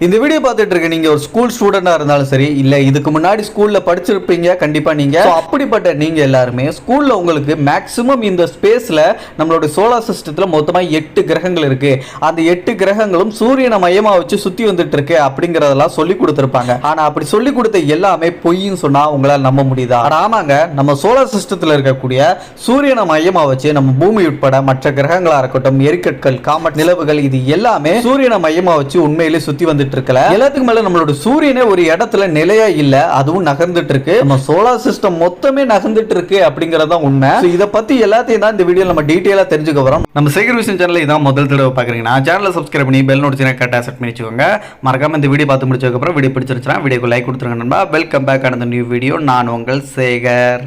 இந்த வீடியோ பார்த்துட்டு இருக்க நீங்க ஒரு ஸ்கூல் ஸ்டூடெண்டா இருந்தாலும் சரி இல்ல இதுக்கு முன்னாடி ஸ்கூல்ல படிச்சிருப்பீங்க கண்டிப்பா நீங்க. அப்படிப்பட்ட நீங்க எல்லாருமே ஸ்கூல்ல உங்களுக்கு மேக்ஸிமம் இந்த ஸ்பேஸ்ல நம்மளோட சோலார் சிஸ்டத்துல மொத்தமா எட்டு கிரகங்கள் இருக்கு. அந்த எட்டு கிரகங்களும் சூரியனை மையமா வச்சு சுத்தி வந்துட்டு இருக்கு அப்படிங்கறதெல்லாம் சொல்லி கொடுத்துருப்பாங்க. ஆனா அப்படி சொல்லி கொடுத்த எல்லாமே பொய்ன்னு சொன்னா உங்களால் நம்ப முடியுதா? ஆமாங்க நம்ம சோலார் சிஸ்டத்துல இருக்கக்கூடிய சூரியனை மையமா வச்சு நம்ம பூமி உட்பட மற்ற கிரகங்களா இருக்கட்டும் எரிக்கற்கள் காமட் நிலவுகள் இது எல்லாமே சூரியனை மையமா வச்சு உண்மையிலே சுத்தி வந்துட்டு இருக்கல. எல்லாத்துக்கும் மேல நம்மளோட சூரியனே ஒரு இடத்துல நிலையா இல்ல அதுவும் நகர்ந்துட்டு இருக்கு. நம்ம சோலார் சிஸ்டம் மொத்தமே நகர்ந்துட்டு இருக்கு அப்படிங்கறத உண்மை. இத பத்தி எல்லாத்தையும் தான் இந்த வீடியோ நம்ம டீடைலா தெரிஞ்சுக்க போறோம் நம்ம சேகர் விஷயம் சேனல் இதான் முதல் தடவை பாக்குறீங்கன்னா சேனலை சப்ஸ்கிரைப் பண்ணி பெல் நோட்டிஃபிகேஷன் கரெக்டா செட் பண்ணி வச்சுக்கோங்க. மறக்காம இந்த வீடியோ பார்த்து முடிச்சதுக்கு அப்புறம் வீடியோ பிடிச்சிருச்சுன்னா வீடியோக்கு லைக் கொடுத்துருங்க நண்பா. வெல்கம் பேக் அந்த நியூ வீடியோ நான் உங்கள் சேகர்.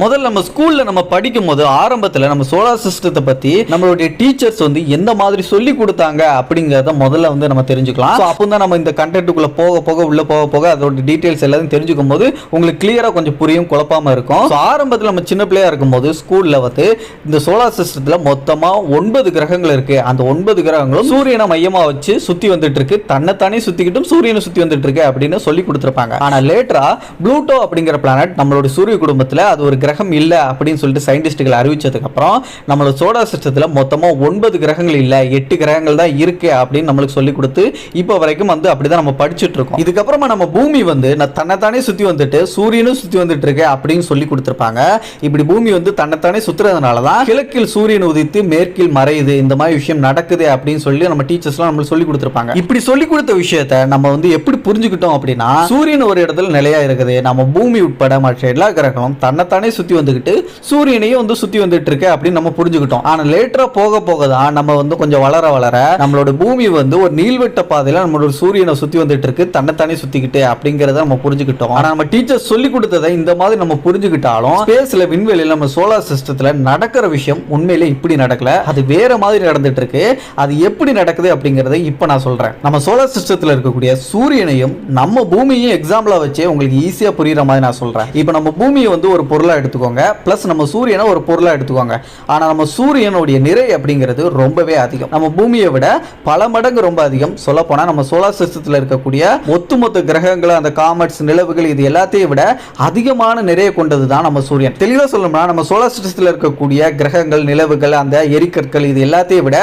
முதல்ல நம்ம ஸ்கூல்ல நம்ம படிக்கும் போது ஆரம்பத்துல நம்ம சோலார் சிஸ்டத்தை பத்தி நம்மளுடைய டீச்சர்ஸ் வந்து எந்த மாதிரி சொல்லி கொடுத்தாங்க அப்படிங்கறத முதல்ல வந்து நம்ம தெரிஞ்சுக்கலாம். அப்போ தான் நம்ம இந்த கண்டென்ட்டுக்குள்ள போக போக உள்ள போக போக அதோட டீட்டெயில்ஸ் எல்லாத்தையும் தெரிஞ்சுக்கும் போது உங்களுக்கு கிளியரா கொஞ்சம் புரியும் குழப்பாம இருக்கும். So, ஆரம்பத்துல நம்ம சின்ன பிள்ளையா இருக்கும் போது ஸ்கூல்ல வந்து இந்த சோலார் சிஸ்டத்துல மொத்தமா ஒன்பது கிரகங்கள் இருக்கு. அந்த ஒன்பது கிரகங்களும் சூரியனை மையமா வச்சு சுத்தி வந்துட்டு இருக்கு தன்னைத்தானே சுத்திக்கிட்டும் சூரியனை சுத்தி வந்துட்டு இருக்கு அப்படின்னு சொல்லி கொடுத்துருப்பாங்க. ஆனா லேட்டரா ப்ளூட்டோ அப்படிங்கிற பிளானட் நம்மளோட சூரிய குடும்பத்துல அது ஒரு கிரகம் இல்லை அப்படின்னு சொல்லிட்டு சயின்டிஸ்ட்டுகள் அறிவித்ததுக்கப்புறம் நம்மளோட சோலார் சிஸ்டத்தில் மொத்தமாக ஒன்பது கிரகங்கள் இல்லை எட்டு கிரகங்கள் தான் இருக்குது அப்படின்னு நம்மளுக்கு சொல்லி கொடுத்து இப்போ வரைக்கும் வந்து அப்படி தான் நம்ம படிச்சுட்டு இருக்கோம். இதுக்கப்புறமா நம்ம பூமி வந்து நான் தன்னைத்தானே சுற்றி வந்துட்டு சூரியனும் சுற்றி வந்துட்டு இருக்கு அப்படின்னு சொல்லி கொடுத்துருப்பாங்க. இப்படி பூமி வந்து தன்னைத்தானே சுற்றுறதுனால தான் கிழக்கில் சூரியன் உதித்து மேற்கில் மறையுது. இந்த மாதிரி விஷயம் நடக்குது அப்படின்னு சொல்லி நம்ம டீச்சர்ஸ்லாம் நம்மளுக்கு சொல்லி கொடுத்துருப்பாங்க. இப்படி சொல்லி கொடுத்த விஷயத்த நம்ம வந்து எப்படி புரிஞ்சுக்கிட்டோம் அப்படின்னா சூரியன் ஒரு இடத்துல நிலையா இருக்குது. நம்ம பூமி உட்பட மற்ற எல்லா கிரகமும் தன்னைத்தானே சுத்தி வந்துக்கிட்டு சூரியனையும் வந்து சுத்தி வந்துட்டு இருக்கு அப்படின்னு நம்ம புரிஞ்சுக்கிட்டோம். ஆனால் லேட்டரா போக போக தான் நம்ம வந்து கொஞ்சம் வளர வளர நம்மளோட பூமி வந்து ஒரு நீள்வட்ட பாதையில நம்மளோட சூரியனை சுத்தி வந்துட்டு இருக்கு தன்னைத்தானே சுத்திக்கிட்டு அப்படிங்கிறத நம்ம புரிஞ்சுக்கிட்டோம். ஆனால் நம்ம டீச்சர் சொல்லி கொடுத்ததை இந்த மாதிரி நம்ம புரிஞ்சுக்கிட்டாலும் ஸ்பேஸில் விண்வெளியில் நம்ம சோலார் சிஸ்டத்துல நடக்கிற விஷயம் உண்மையிலே இப்படி நடக்கல. அது வேற மாதிரி நடந்துட்டு இருக்கு அது எப்படி நடக்குது அப்படிங்கிறத இப்போ நான் சொல்றேன். நம்ம சோலார் சிஸ்டத்துல இருக்கக்கூடிய சூரியனையும் நம்ம பூமியையும் எக்ஸாம்பிளா வச்சே உங்களுக்கு ஈஸியாக புரியுற மாதிரி நான் சொல்றேன். இப்போ நம்ம பூமியை வந்து ஒரு பொருளா எடுத்துக்கோங்க. ப்ளஸ் நம்ம சூரியனை ஒரு பொருளா எடுத்துக்கோங்க. ஆனால் நம்ம சூரியனுடைய நிறை அப்படிங்கிறது ரொம்பவே அதிகம். நம்ம பூமியை விட பல மடங்கு ரொம்ப அதிகம். சொல்ல போனா நம்ம சோலார் சிஸ்டத்தில் இருக்கக்கூடிய ஒத்துமொத்த கிரகங்கள் அந்த காமெட்ஸ் நிலவுகள் இது எல்லாத்தையும் விட அதிகமான நிறைய கொண்டது தான் நம்ம சூரியன். தெளிவாக சொல்லணும்னா நம்ம சோலார் சிஸ்டத்தில் இருக்கக்கூடிய கிரகங்கள் நிலவுகள் அந்த எரிக்கற்கள் இது எல்லாத்தையும் விட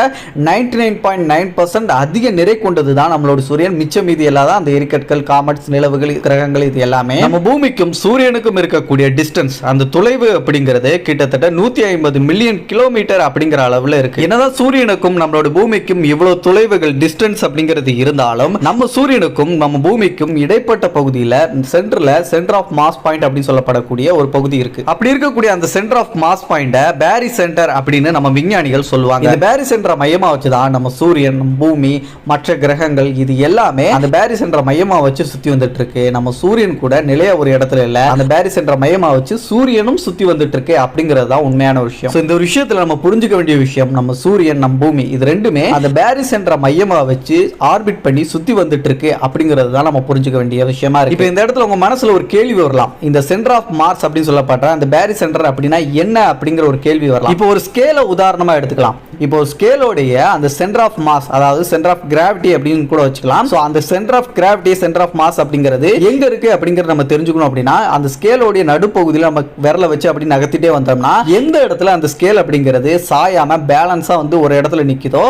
ninety nine point nine percent அதிக நிறை கொண்டது தான் நம்மளோட சூரியன். மிச்சம் மீதி எல்லாம் தான் அந்த எரிக்கற்கள் காமெட்ஸ் நிலவுகள் கிரகங்கள் இது எல்லாமே. நம்ம பூமிக்கும் சூரியனுக்கும் இருக்கக்கூடிய டிஸ்டன்ஸ் அந்த தொலைவு அப்படிங்கிறது கிட்டத்தட்ட நூத்தி ஐம்பது மில்லியன் கிலோமீட்டர் அப்படிங்கிற அளவுல இருக்கு. என்னதான் சூரியனுக்கும் நம்மளோட பூமிக்கும் இவ்வளவு தொலைவுகள் டிஸ்டன்ஸ் அப்படிங்கிறது இருந்தாலும் நம்ம சூரியனுக்கும் நம்ம பூமிக்கும் இடைப்பட்ட பகுதியில சென்டர்ல சென்டர் ஆஃப் மாஸ் பாயிண்ட் அப்படின்னு சொல்லப்படக்கூடிய ஒரு பகுதி இருக்கு. அப்படி இருக்கக்கூடிய அந்த சென்டர் ஆஃப் மாஸ் பாயிண்ட பேரி சென்டர் அப்படின்னு நம்ம விஞ்ஞானிகள் சொல்லுவாங்க. இந்த பேரி சென்டரை மையமா வச்சுதான் நம்ம சூரியன் பூமி மற்ற கிரகங்கள் இது எல்லாமே அந்த பேரி சென்டரை மையமா வச்சு சுத்தி வந்துட்டு இருக்கு. நம்ம சூரியன் கூட நிலைய ஒரு இடத்துல இல்ல. அந்த பேரி சென்டரை மையமா வச்சு சூரியன் சூரியனும் சுத்தி வந்துட்டு இருக்கு அப்படிங்கிறது தான் உண்மையான விஷயம். So, இந்த ஒரு விஷயத்துல நம்ம புரிஞ்சுக்க வேண்டிய விஷயம் நம்ம சூரியன் நம்ம பூமி இது ரெண்டுமே அந்த பேரி சென்டரை மையமா வச்சு ஆர்பிட் பண்ணி சுத்தி வந்துட்டு இருக்கு அப்படிங்கிறது தான் நம்ம புரிஞ்சுக்க வேண்டிய விஷயமா இருக்கு. இப்போ இந்த இடத்துல உங்க மனசுல ஒரு கேள்வி வரலாம். இந்த சென்டர் ஆஃப் மார்ஸ் அப்படின்னு சொல்லப்பட்ட அந்த பேரி சென்டர் அப்படின்னா என்ன அப்படிங்கிற ஒரு கேள்வி வரலாம். இப்போ ஒரு ஸ்கேலை உதாரணமா எடுத்துக்கலாம். இப்போ ஸ்கேலோடைய அந்த சென்டர் ஆஃப் மாஸ் அதாவது சென்டர் ஆஃப் கிராவிட்டி அப்படின்னு கூட வச்சுக்கலாம். ஸோ அந்த centre of gravity centre of mass அப்படிங்கிறது எங்க இருக்கு அப்படிங்கறத நம்ம தெரிஞ்சுக்கணும் அப்படின்னா அந்த ஸ்கேலோடைய நடுப்பகுதியில் நம்ம விரல வச்சு அப்படி நகர்த்திட்டே வந்தோம்னா எந்த இடத்துல அந்த ஸ்கேல் அப்படிங்கிறது சாயாமல் பேலன்ஸாக வந்து ஒரு இடத்துல நிற்கிதோ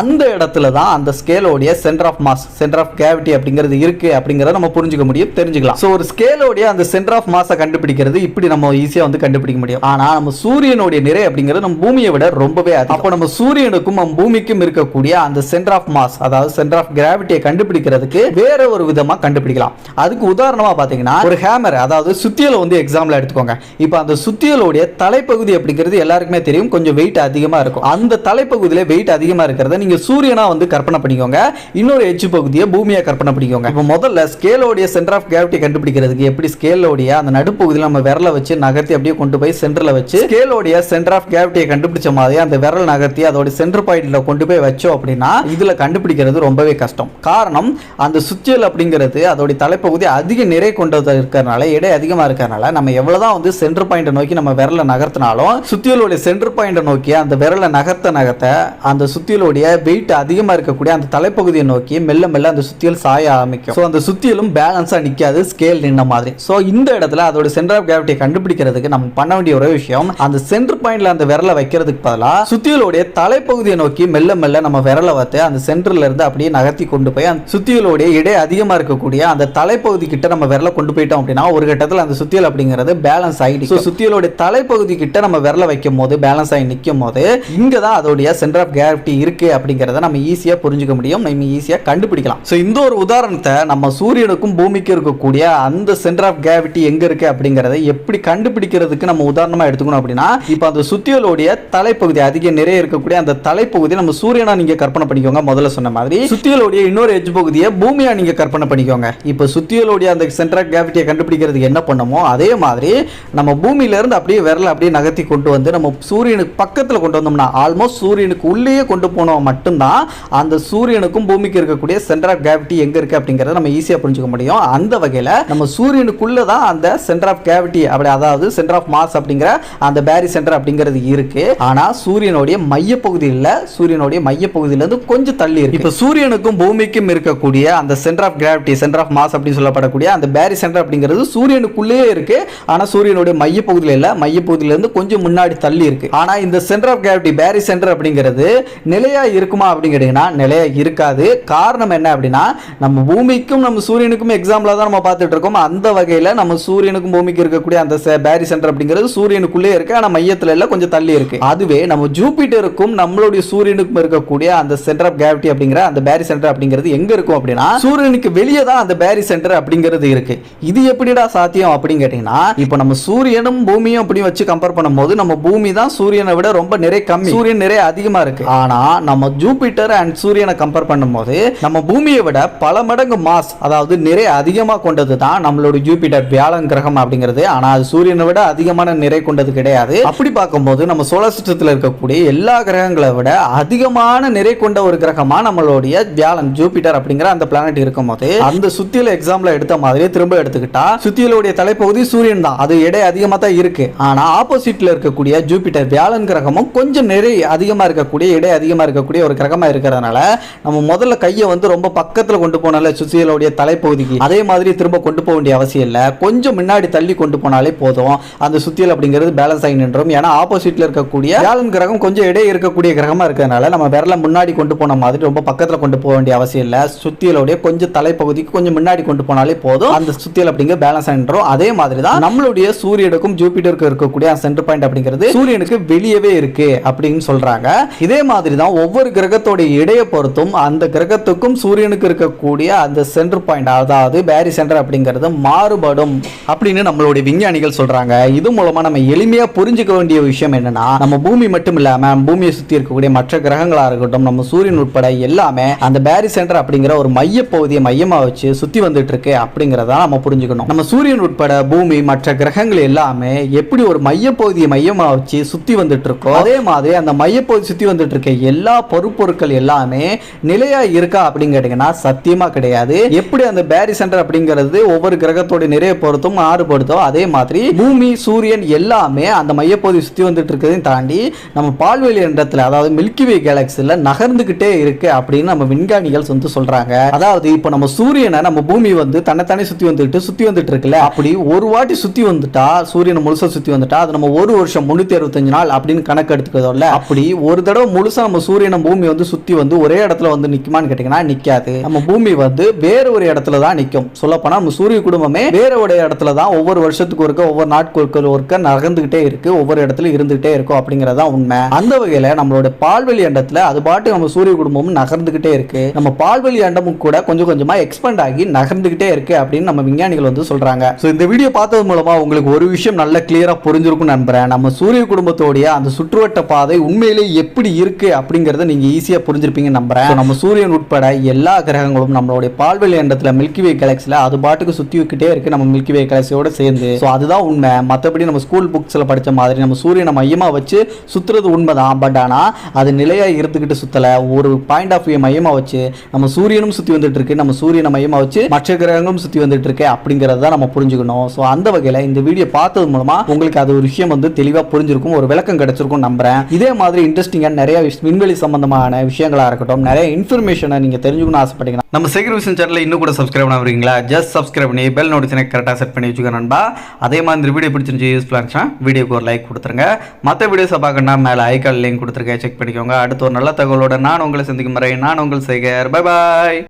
அந்த இடத்துல தான் அந்த ஸ்கேலோடைய centre of mass centre of gravity அப்படிங்கிறது இருக்கு அப்படிங்கிறத நம்ம புரிஞ்சுக்க முடியும் தெரிஞ்சுக்கலாம். ஸோ ஒரு ஸ்கேலோடைய அந்த சென்டர் ஆஃப் மாஸை கண்டுபிடிக்கிறது இப்படி நம்ம ஈஸியாக வந்து கண்டுபிடிக்க முடியும். ஆனால் நம்ம சூரியனுடைய நிறை அப்படிங்கிறது நம்ம பூமியை விட ரொம்பவே அதிகம். அப்போ நம்ம சூரியனுக்கும் நம்ம பூமிக்கும் இருக்கக்கூடிய அந்த சென்டர் ஆஃப் மாஸ் அதாவது சென்டர் ஆஃப் கிராவிட்டியை கண்டுபிடிக்கிறதுக்கு வேற ஒரு விதமாக கண்டுபிடிக்கலாம். அதுக்கு உதாரணமாக பார்த்தீங்கன்னா ஒரு ஹேமர் அதாவது சுத்தியலை வந்து எக்ஸாம்பிள் எடுத்துக்கோங்க. இப்போ அந்த சுத்தியலுடைய தலைப்பகுதி அப்படிங்கிறது எல்லாருக்குமே தெரியும். கொஞ்சம் வெயிட் அதிகமாக இருக்கும். அந்த தலைப்பகுதியில் வெயிட் அதிகமாக இருக்கிறத நீங்கள் சூரியனா வந்து கற்பனை பண்ணிக்கோங்க. இன்னொரு எச்சு பகுதியை பூமியாக கற்பனை பண்ணிக்கோங்க. இப்போ முதல்ல ஸ்கேலோடைய சென்டர் ஆஃப் கிராவிட்டி கண்டுபிடிக்கிறதுக்கு எப்படி ஸ்கேலோடைய அந்த நடுப்பகுதியில் நம்ம விரலை வச்சு நகர்த்தி அப்படியே கொண்டு போய் சென்டரில் வச்சு ஸ்கேலோடைய சென்டர் ஆஃப் கிராவிட்டியை கண்டுபிடிச்ச மாதிரி அந்த விரல் நகர்த்தி அதோட சென்டர் பாயிண்டில் கொண்டு போய் வச்சோம் அப்படின்னா இதில் கண்டுபிடிக்கிறது ரொம்பவே கஷ்டம். காரணம் அந்த சுத்தியல் அப்படிங்கிறது அதோடைய தலைப்பகுதி அதிக நிறை கொண்டதாக இருக்கிறனால எடை அதிகமாக இருக்கிறதுனால நம்ம எவ்வளோதான் வந்து சென்டர் சென்டர் பாயிண்ட்டை நோக்கி நம்ம விரலை நகர்த்தினாலும் சுத்தியலுடைய சென்டர் பாயிண்ட்டை நோக்கி அந்த விரலை நகர்த்த நகர்த்த அந்த சுத்தியலுடைய வெயிட் அதிகமாக இருக்கக்கூடிய அந்த தலைப்பகுதியை நோக்கி மெல்ல மெல்ல அந்த சுத்தியல் சாய ஆரம்பிக்கும். ஸோ அந்த சுத்தியலும் பேலன்ஸாக நிற்காது ஸ்கேல் நின்ன மாதிரி. ஸோ இந்த இடத்துல அதோட சென்டர் ஆஃப் கிராவிட்டியை கண்டுபிடிக்கிறதுக்கு நம்ம பண்ண வேண்டிய ஒரே விஷயம் அந்த சென்டர் பாயிண்ட்ல அந்த விரலை வைக்கிறதுக்கு பதிலாக சுத்தியலுடைய தலைப்பகுதியை நோக்கி மெல்ல மெல்ல நம்ம விரலை வைத்து அந்த சென்டர்ல இருந்து அப்படியே நகர்த்தி கொண்டு போய் அந்த சுத்தியலுடைய இடை அதிகமாக இருக்கக்கூடிய அந்த தலைப்பகுதி கிட்ட நம்ம விரலை கொண்டு போயிட்டோம் அப்படின்னா ஒரு கட்டத்தில் அந்த சுத்தியல் அப்படிங்கிறது பேலன்ஸ் ஸோ சுத்தியலுடைய தலைப்பகுதி கிட்ட நம்ம விரல வைக்கும் போது பேலன்ஸ் ஆகி நிற்கும் போது இங்கே தான் அதோடைய சென்டர் ஆஃப் கிராவிட்டி இருக்கு அப்படிங்கிறத நம்ம ஈஸியாக புரிஞ்சுக்க முடியும். நம்ம ஈஸியாக கண்டுபிடிக்கலாம். ஸோ இந்த ஒரு உதாரணத்தை நம்ம சூரியனுக்கும் பூமிக்கும் இருக்கக்கூடிய அந்த சென்டர் ஆஃப் கிராவிட்டி எங்கே இருக்கு அப்படிங்கிறத எப்படி கண்டுபிடிக்கிறதுக்கு நம்ம உதாரணமாக எடுத்துக்கணும் அப்படின்னா இப்போ அந்த சுத்தியலோடைய தலைப்பகுதி அதிக நிறைய இருக்கக்கூடிய அந்த தலைப்பகுதி நம்ம சூரியனா நீங்கள் கற்பனை பண்ணிக்கோங்க முதல்ல சொன்ன மாதிரி. சுத்தியலோடைய இன்னொரு எஜ் பகுதியை பூமியாக நீங்கள் கற்பனை பண்ணிக்கோங்க. இப்போ சுத்தியலோடைய அந்த சென்டர் ஆஃப் கிராவிட்டியை கண்டுபிடிக்கிறதுக்கு என்ன பண்ணமோ அதே மாதிரி நம்ம பூமியிலேருந்து அப்படியே விரல அப்படியே நகர்த்தி கொண்டு வந்து நம்ம சூரியனுக்கு பக்கத்தில் கொண்டு வந்தோம்னா ஆல்மோஸ்ட் சூரியனுக்கு உள்ளேயே கொண்டு போனோம் மட்டும்தான் அந்த சூரியனுக்கும் பூமிக்கு இருக்கக்கூடிய சென்டர் ஆஃப் கிராவிட்டி எங்கே இருக்குது அப்படிங்கிறத நம்ம ஈஸியாக புரிஞ்சுக்க முடியும். அந்த வகையில் நம்ம சூரியனுக்குள்ளே தான் அந்த சென்டர் ஆஃப் கிராவிட்டி அப்படி அதாவது சென்டர் ஆஃப் மாஸ் அப்படிங்கிற அந்த பேரி சென்டர் அப்படிங்கிறது இருக்குது ஆனால் சூரியனுடைய மையப்பகுதியில் சூரியனுடைய மையப்பகுதியிலேருந்து கொஞ்சம் தள்ளி இருக்கு. இப்போ சூரியனுக்கும் பூமிக்கும் இருக்கக்கூடிய அந்த centre of gravity centre of mass அப்படின்னு சொல்லப்படக்கூடிய அந்த பேரி சென்டர் அப்படிங்கிறது சூரியனுக்குள்ளேயே இருக்குது ஆனால் சூரியனுடைய மையப்பகுதியில் பகுதியில் மையப்பகுதியிலேருந்து கொஞ்சம் முன்னாடி தள்ளி இருக்குது ஆனால் இந்த centre of gravity barycentre அப்படிங்கிறது நிலையாக இருக்குமா அப்படின்னு கேட்டிங்கன்னா நிலையாக இருக்காது. காரணம் என்ன அப்படின்னா நம்ம பூமிக்கும் நம்ம சூரியனுக்கும் எக்ஸாம்பிளாக தான் நம்ம பார்த்துட்டு இருக்கோம். அந்த வகையில் நம்ம சூரியனுக்கும் பூமிக்கு இருக்கக்கூடிய அந்த பேரி சென்டர் அப்படிங்கிறது சூரியனுக்குள்ளே இருக்குது ஆனால் மையத்தில் எல்லாம் கொஞ்சம் தள்ளி இருக்குது அதுவே நம்ம ஜூபிட்டருக்கும் நம்மளுடைய சூரியனுக்கும் இருக்கக்கூடிய அந்த சென்டர் ஆஃப் கிராவிட்டி அப்படிங்கிற அந்த பேரி சென்டர் அப்படிங்கிறது எங்கே இருக்கும் அப்படின்னா சூரியனுக்கு வெளியே தான் அந்த பேரி சென்டர் அப்படிங்கிறது இருக்குது இது எப்படிடா சாத்தியம் அப்படின்னு கேட்டிங்கன்னா இப்போ நம்ம சூரியனும் பூமியும் அப்படி வச்சு கம்பேர் பண்ணும்போது நம்ம பூமி தான் சூரியனை விட ரொம்ப நிறைய கம்மி. சூரியன் நிறைய அதிகமா இருக்கு. ஆனா நம்ம ஜூபிட்டர் அண்ட் சூரியனை கம்பேர் பண்ணும்போது நம்ம பூமியை விட பல மடங்கு மாஸ் அதாவது நிறைய அதிகமா கொண்டது தான் நம்மளோட ஜூபிட்டர் வியாழன் கிரகம் அப்படிங்கிறது. ஆனா அது சூரியனை விட அதிகமான நிறை கொண்டது கிடையாது. அப்படி பார்க்கும்போது நம்ம சோழர் சிஸ்டத்தில் இருக்கக்கூடிய எல்லா கிரகங்களை விட அதிகமான நிறை கொண்ட ஒரு கிரகமா நம்மளுடைய வியாழன் ஜூபிட்டர் அப்படிங்கிற அந்த பிளானட் இருக்கும் போது அந்த சுத்தியில எக்ஸாம்பிள் எடுத்த மாதிரி திரும்ப எடுத்துக்கிட்டா சுத்தியலுடைய தலைப்பகுதி சூரியன் தான். அது எடை அதிகமாக தான் இருக்குது ஆனால் ஆப்போசிட்டில் இருக்கக்கூடிய ஜூபிட்டர் வியாழன் கிரகமும் கொஞ்சம் நிறை அதிகமா இருக்கக்கூடிய இடை அதிகமாக இருக்கக்கூடிய ஒரு கிரகமா இருக்கிறதுனால நம்ம முதல்ல கையை வந்து ரொம்ப பக்கத்தில் கொண்டு போனால சுசியலுடைய தலைப்பகுதிக்கு அதே மாதிரி திரும்ப கொண்டு போக வேண்டிய அவசியம் இல்லை. கொஞ்சம் முன்னாடி தள்ளி கொண்டு போனாலே போதும். அந்த சுத்தியல் அப்படிங்கிறது பேலன்ஸ் ஆகி நின்றோம். ஏன்னா ஆப்போசிட்டில் இருக்கக்கூடிய வியாழன் கிரகம் கொஞ்சம் இடையே இருக்கக்கூடிய கிரகமா இருக்கிறதுனால நம்ம விரல முன்னாடி கொண்டு போன மாதிரி ரொம்ப பக்கத்தில் கொண்டு போக வேண்டிய அவசியம் இல்லை. சுத்தியலுடைய கொஞ்சம் தலைப்பகுதிக்கு கொஞ்சம் முன்னாடி கொண்டு போனாலே போதும். அந்த சுத்தியல் அப்படிங்கிற பேலன்ஸ் ஆகின்றோம் அதே மாதிரி தான் நம்மளுடைய சூரியனுக்கும் ஜூபிட்டருக்கும் இருக்கக்கூடிய சென்டர் பாயிண்ட் அப்படிங்கிறது சூரியனுக்கு வெளியவே இருக்கு அப்படின்னு சொல்றாங்க. இதே மாதிரி தான் ஒவ்வொரு கிரகத்தோட இடையை பொறுத்தும் அந்த கிரகத்துக்கும் சூரியனுக்கு இருக்கக்கூடிய அந்த சென்டர் பாயிண்ட் அதாவது பேரி சென்டர் அப்படிங்கிறது மாறுபடும் அப்படின்னு நம்மளுடைய விஞ்ஞானிகள் சொல்றாங்க. இது மூலமா நம்ம எளிமையா புரிஞ்சுக்க வேண்டிய விஷயம் என்னன்னா நம்ம பூமி மட்டும் இல்லாம பூமியை சுத்தி இருக்கக்கூடிய மற்ற கிரகங்களா இருக்கட்டும் நம்ம சூரியன் உட்பட எல்லாமே அந்த பேரி சென்டர் அப்படிங்கிற ஒரு மைய பகுதியை மையமா வச்சு சுத்தி வந்துட்டு இருக்கு அப்படிங்கறத நம்ம புரிஞ்சுக்கணும். நம்ம சூரியன் உட்பட பூமி மற்ற கிரகங்கள் எல்லாமே எப்படி ஒரு மையப்பகுதியை மையமாக வச்சு சுற்றி வந்துட்டு இருக்கோ அதே மாதிரி அந்த மையப்பகுதி பகுதி வந்துட்டு இருக்க எல்லா பொருட்பொருட்கள் எல்லாமே நிலையா இருக்கா அப்படின்னு கேட்டீங்கன்னா சத்தியமா கிடையாது. எப்படி அந்த பேரி சென்டர் அப்படிங்கிறது ஒவ்வொரு கிரகத்தோட நிறைய பொருத்தும் மாறுபடுதோ அதே மாதிரி பூமி சூரியன் எல்லாமே அந்த மையப்பகுதி சுற்றி வந்துட்டு இருக்கிறதையும் தாண்டி நம்ம பால்வெளி இடத்துல அதாவது மில்கி வே கேலக்சில நகர்ந்துகிட்டே இருக்கு அப்படின்னு நம்ம விஞ்ஞானிகள் வந்து சொல்றாங்க. அதாவது இப்போ நம்ம சூரியனை நம்ம பூமி வந்து தன்னைத்தானே சுற்றி வந்துட்டு சுற்றி வந்துட்டு இருக்குல்ல அப்படி ஒரு வாட்டி சுற்றி வந்துட்டா சூரியனை முழுசா சுத்தி வந்துட்டா அது நம்ம ஒரு வருஷம் முன்னூத்தி அறுபத்தஞ்சு நாள் அப்படின்னு கணக்கு எடுத்துக்கிறதோல அப்படி ஒரு தடவை முழுசா நம்ம சூரியனை பூமி வந்து சுத்தி வந்து ஒரே இடத்துல வந்து நிக்குமான்னு கேட்டீங்கன்னா நிக்காது. நம்ம பூமி வந்து வேற ஒரு இடத்துல தான் நிக்கும். சொல்ல நம்ம சூரிய குடும்பமே வேற ஒரு இடத்துல தான் ஒவ்வொரு வருஷத்துக்கு ஒருக்க ஒவ்வொரு நாட்களுக்கு ஒருக்க நகர்ந்துகிட்டே இருக்கு ஒவ்வொரு இடத்துல இருந்துகிட்டே இருக்கும் அப்படிங்கறதா உண்மை. அந்த வகையில நம்மளோட பால்வெளி அண்டத்துல அது பாட்டு நம்ம சூரிய குடும்பமும் நகர்ந்துகிட்டே இருக்கு. நம்ம பால்வெளி அண்டமும் கூட கொஞ்சம் கொஞ்சமா எக்ஸ்பெண்ட் ஆகி நகர்ந்துகிட்டே இருக்கு அப்படின்னு நம்ம விஞ்ஞானிகள் வந்து சொல்றாங்க. ஸோ இந்த வீடியோ பார்த்தது மூலமா உங்களுக்கு ஒரு விஷயம் நல்ல கிளியராக புரிஞ்சிருக்கும் நம்புறேன். நம்ம சூரிய குடும்பத்தோடைய அந்த சுற்றுவட்ட பாதை உண்மையிலே எப்படி இருக்கு அப்படிங்கிறத நீங்க ஈஸியாக புரிஞ்சிருப்பீங்க நம்புறேன். நம்ம சூரியன் உட்பட எல்லா கிரகங்களும் நம்மளுடைய பால்வெளி எண்ணத்தில் மில்கிவே கலெக்ஸில் அது பாட்டுக்கு சுற்றி வைக்கிட்டே இருக்கு நம்ம மில்கிவே வே சேர்ந்து. ஸோ அதுதான் உண்மை. மற்றபடி நம்ம ஸ்கூல் புக்ஸில் படித்த மாதிரி நம்ம சூரியனை மையமாக வச்சு சுற்றுறது உண்மை தான் பட் ஆனால் அது நிலையாக இருந்துக்கிட்டு சுற்றலை ஒரு பாயிண்ட் ஆஃப் வியூ மையமாக வச்சு நம்ம சூரியனும் சுற்றி வந்துட்டு இருக்கு நம்ம சூரியனை மையமாக வச்சு மற்ற கிரகங்களும் சுற்றி வந்துட்டு இருக்கு அப்படிங்கறத நம்ம புரிஞ்சுக்கணும். ஸோ அந்த வகையில் இந்த வீடியோ பார்த்தது மூலமா உங்களுக்கு அது ஒரு விஷயம் வந்து தெளிவா புரிஞ்சிருக்கும் ஒரு விளக்கம் கிடைச்சிருக்கும் நம்புறேன். இதே மாதிரி இன்ட்ரெஸ்டிங்காக நிறைய விண்வெளி சம்பந்தமான விஷயங்களா இருக்கட்டும் நிறைய இன்ஃபர்மேஷனை நீங்க தெரிஞ்சுக்கணும்னு ஆசைப்பட்டீங்கன்னா நம்ம சேகர் விஷன் சேனல் இன்னும் கூட சப்ஸ்கிரைப் பண்ணுறீங்களா ஜஸ்ட் சப்ஸ்கிரைப் பண்ணி பெல் நோட்டிஃபிகேஷனை கரெக்டாக செட் பண்ணி வச்சுக்கோ நண்பா. அதே மாதிரி இந்த வீடியோ பிடிச்சிருந்துச்சு யூஸ்ஃபுல்லாக இருந்துச்சுன்னா வீடியோக்கு ஒரு லைக் கொடுத்துருங்க. மற்ற வீடியோஸை பார்க்கணும்னா மேலே ஐக்கால் லிங்க் கொடுத்துருக்கேன். செக் பண்ணிக்கோங்க. அடுத்த ஒரு நல்ல தகவலோட நான் உங்களை சந்திக்கும் முறை நான் உங்கள் சேகர் பை பாய்